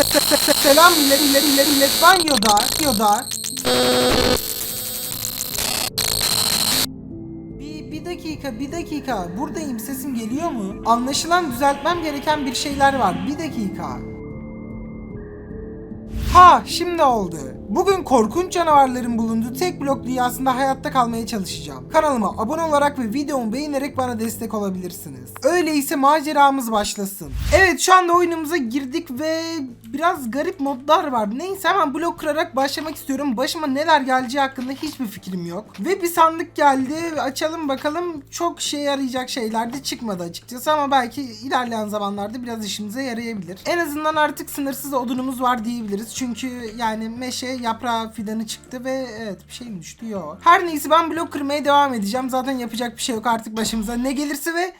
Selam millet millet millet millet banyoda banyoda. Bir, bir dakika bir dakika buradayım sesim geliyor mu? Anlaşılan düzeltmem gereken bir şeyler var bir dakika. Ha şimdi oldu. Bugün korkunç canavarların bulunduğu tek blok dünyasında hayatta kalmaya çalışacağım. Kanalıma abone olarak ve videomu beğenerek bana destek olabilirsiniz. Öyleyse maceramız başlasın. Evet şu anda oyunumuza girdik ve biraz garip modlar var. Neyse hemen blok kırarak başlamak istiyorum. Başıma neler geleceği hakkında hiçbir fikrim yok. Ve bir sandık geldi. Açalım bakalım. Çok şey yarayacak şeyler de çıkmadı açıkçası ama belki ilerleyen zamanlarda biraz işimize yarayabilir. En azından artık sınırsız odunumuz var diyebiliriz. Çünkü yani meşe yaprağı fidanı çıktı ve evet bir şey mi düştü? Yok. Her neyse ben blok kırmaya devam edeceğim. Zaten yapacak bir şey yok artık başımıza. Ne gelirse ve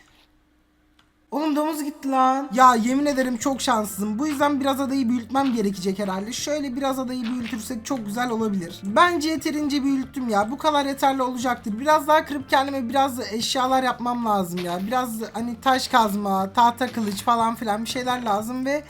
Oğlum domuz gitti lan. Ya yemin ederim çok şanssızım. Bu yüzden biraz adayı büyütmem gerekecek herhalde. Şöyle biraz adayı büyütürsek çok güzel olabilir. Bence yeterince büyüttüm ya. Bu kadar yeterli olacaktır. Biraz daha kırıp kendime biraz eşyalar yapmam lazım ya. Biraz hani taş kazma, tahta kılıç falan filan bir şeyler lazım ve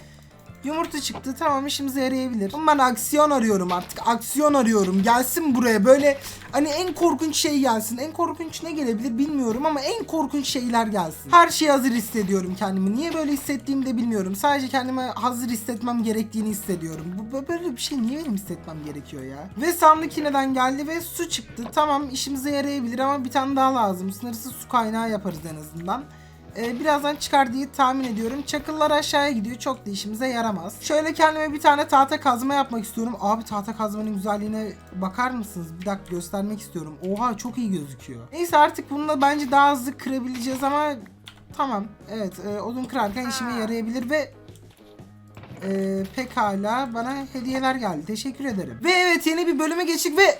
Yumurta çıktı tamam işimize yarayabilir. Ama ben aksiyon arıyorum artık. Aksiyon arıyorum. Gelsin buraya böyle hani en korkunç şey gelsin. En korkunç ne gelebilir bilmiyorum ama en korkunç şeyler gelsin. Her şeyi hazır hissediyorum kendimi. Niye böyle hissettiğimi de bilmiyorum. Sadece kendime hazır hissetmem gerektiğini hissediyorum. Bu böyle bir şey niye benim hissetmem gerekiyor ya? Ve sandık yineden geldi ve su çıktı. Tamam işimize yarayabilir ama bir tane daha lazım. Sınırsız su kaynağı yaparız en azından. Ee, birazdan çıkar diye tahmin ediyorum. Çakıllar aşağıya gidiyor. Çok da işimize yaramaz. Şöyle kendime bir tane tahta kazma yapmak istiyorum. Abi tahta kazmanın güzelliğine bakar mısınız? Bir dakika göstermek istiyorum. Oha çok iyi gözüküyor. Neyse artık bununla bence daha hızlı kırabileceğiz ama tamam. Evet e, odun kırarken işime yarayabilir ve e, pekala bana hediyeler geldi. Teşekkür ederim. Ve evet yeni bir bölüme geçtik ve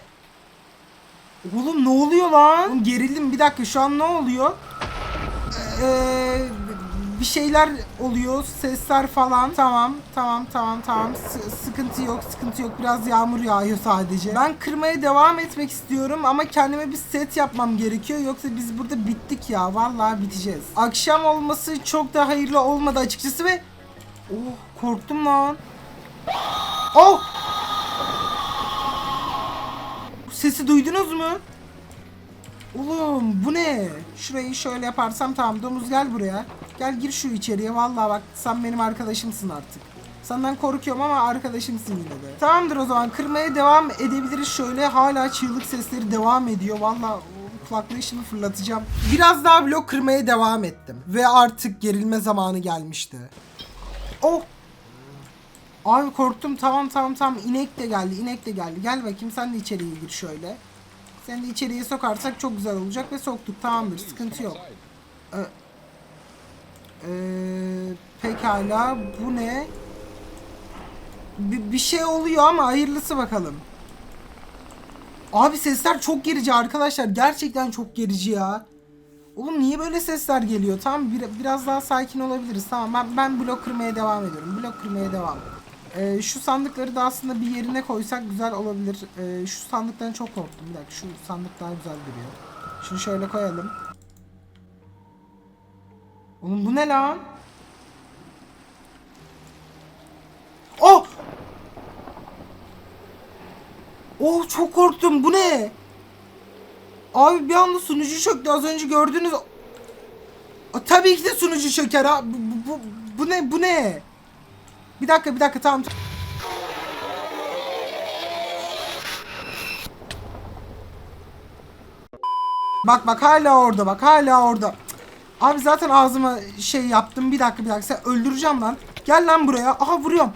Oğlum ne oluyor lan? Oğlum gerildim bir dakika şu an ne oluyor? Ee, bir şeyler oluyor, sesler falan. Tamam, tamam, tamam, tamam. S- sıkıntı yok, sıkıntı yok. Biraz yağmur yağıyor sadece. Ben kırmaya devam etmek istiyorum ama kendime bir set yapmam gerekiyor. Yoksa biz burada bittik ya. Vallahi biteceğiz. Akşam olması çok da hayırlı olmadı açıkçası ve Oh, korktum lan. Oh! Sesi duydunuz mu? Oğlum bu ne? Şurayı şöyle yaparsam tamam domuz gel buraya. Gel gir şu içeriye vallahi bak sen benim arkadaşımsın artık. Senden korkuyorum ama arkadaşımsın yine de. Tamamdır o zaman kırmaya devam edebiliriz şöyle. Hala çığlık sesleri devam ediyor. Vallahi o kulaklığı şimdi fırlatacağım. Biraz daha blok kırmaya devam ettim. Ve artık gerilme zamanı gelmişti. Oh! Abi korktum tamam tamam tamam inek de geldi inek de geldi. Gel bakayım sen de içeriye gir şöyle. Seni içeriye sokarsak çok güzel olacak ve soktuk tamamdır sıkıntı yok. Ee, ee, pekala bu ne? Bir, bir şey oluyor ama hayırlısı bakalım. Abi sesler çok gerici arkadaşlar. Gerçekten çok gerici ya. Oğlum niye böyle sesler geliyor? Tamam bir, biraz daha sakin olabiliriz. Tamam ben, ben blok kırmaya devam ediyorum. Blok kırmaya devam. Ee, şu sandıkları da aslında bir yerine koysak güzel olabilir. Ee, şu sandıktan çok korktum. Bir dakika şu sandık daha güzel duruyor. Şunu şöyle koyalım. Oğlum bu ne lan? Oh! Oh çok korktum. Bu ne? Abi bir anda sunucu çöktü. Az önce gördünüz. Tabii ki de sunucu çöker ha. Bu, bu, bu ne? Bu ne? Bir dakika bir dakika tamam. Bak bak hala orada bak hala orada. Abi zaten ağzıma şey yaptım. Bir dakika bir dakika sen öldüreceğim lan. Gel lan buraya. Aha vuruyorum.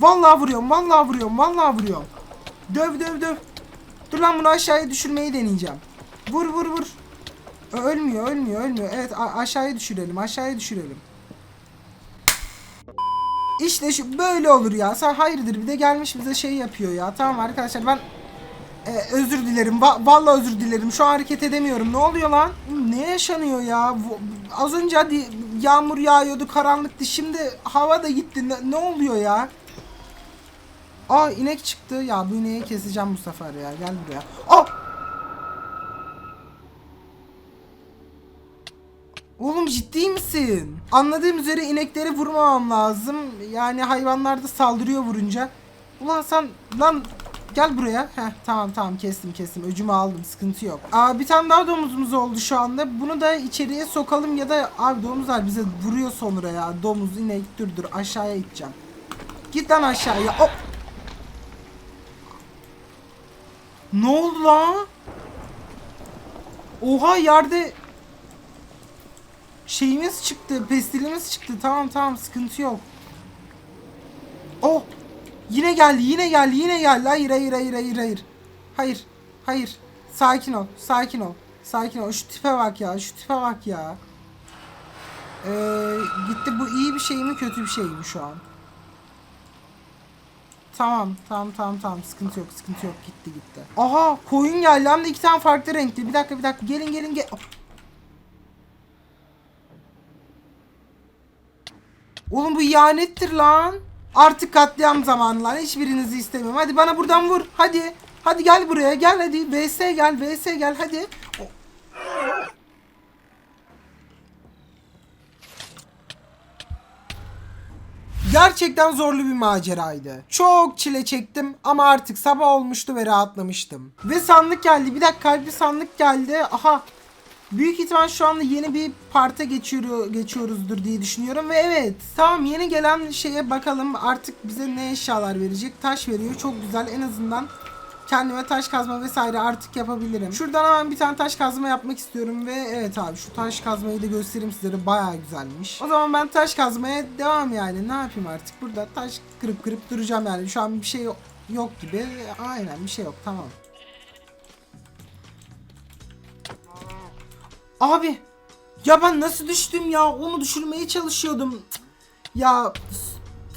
Vallahi vuruyorum. Vallahi vuruyorum. Vallahi vuruyorum. Döv döv döv. Dur lan bunu aşağıya düşürmeyi deneyeceğim. Vur vur vur. Ölmüyor ölmüyor ölmüyor. Evet aşağıya düşürelim aşağıya düşürelim. İşte şu böyle olur ya. Sen hayırdır bir de gelmiş bize şey yapıyor ya. Tamam arkadaşlar ben e, özür dilerim. Va- vallahi özür dilerim. Şu an hareket edemiyorum. Ne oluyor lan? Ne yaşanıyor ya? Az önce hadi yağmur yağıyordu, karanlıktı. Şimdi hava da gitti. Ne, ne oluyor ya? Aa inek çıktı. Ya bu ineği keseceğim bu sefer ya. Gel buraya. Aa! Oğlum ciddi misin? Anladığım üzere inekleri vurmamam lazım. Yani hayvanlar da saldırıyor vurunca. Ulan sen lan gel buraya. Heh tamam tamam kestim kestim. Öcümü aldım sıkıntı yok. Aa bir tane daha domuzumuz oldu şu anda. Bunu da içeriye sokalım ya da abi domuzlar bize vuruyor sonra ya. Domuz inek dur dur aşağıya gideceğim. Git lan aşağıya. Hop. Ne oldu lan? Oha yerde şeyimiz çıktı, pestilimiz çıktı. Tamam tamam sıkıntı yok. Oh! Yine geldi, yine geldi, yine geldi. Hayır, hayır, hayır, hayır, hayır. Hayır, hayır. Sakin ol, sakin ol. Sakin ol. Şu tipe bak ya, şu tipe bak ya. Ee, gitti bu iyi bir şey mi kötü bir şey mi şu an? Tamam tamam tamam tamam sıkıntı yok sıkıntı yok gitti gitti. Aha koyun geldi hem de iki tane farklı renkli. Bir dakika bir dakika gelin gelin gel. Oğlum bu ihanettir lan. Artık katliam zamanı lan. Hiçbirinizi istemiyorum. Hadi bana buradan vur. Hadi. Hadi gel buraya. Gel hadi. VS gel. VS gel. Hadi. Gerçekten zorlu bir maceraydı. Çok çile çektim ama artık sabah olmuştu ve rahatlamıştım. Ve sandık geldi. Bir dakika kalpli sandık geldi. Aha. Büyük ihtimal şu anda yeni bir parta geçiyor, geçiyoruzdur diye düşünüyorum ve evet. Tamam yeni gelen şeye bakalım artık bize ne eşyalar verecek. Taş veriyor çok güzel en azından kendime taş kazma vesaire artık yapabilirim. Şuradan hemen bir tane taş kazma yapmak istiyorum ve evet abi şu taş kazmayı da göstereyim sizlere bayağı güzelmiş. O zaman ben taş kazmaya devam yani ne yapayım artık burada taş kırıp kırıp duracağım yani şu an bir şey yok, yok gibi aynen bir şey yok tamam. Abi ya ben nasıl düştüm ya onu düşürmeye çalışıyordum. Ya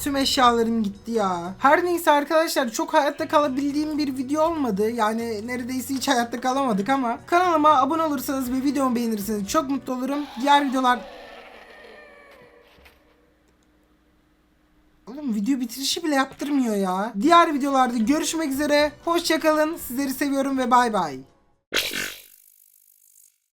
tüm eşyalarım gitti ya. Her neyse arkadaşlar çok hayatta kalabildiğim bir video olmadı. Yani neredeyse hiç hayatta kalamadık ama kanalıma abone olursanız ve videomu beğenirseniz çok mutlu olurum. Diğer videolar Oğlum video bitirişi bile yaptırmıyor ya. Diğer videolarda görüşmek üzere. Hoşçakalın. Sizleri seviyorum ve bay bay.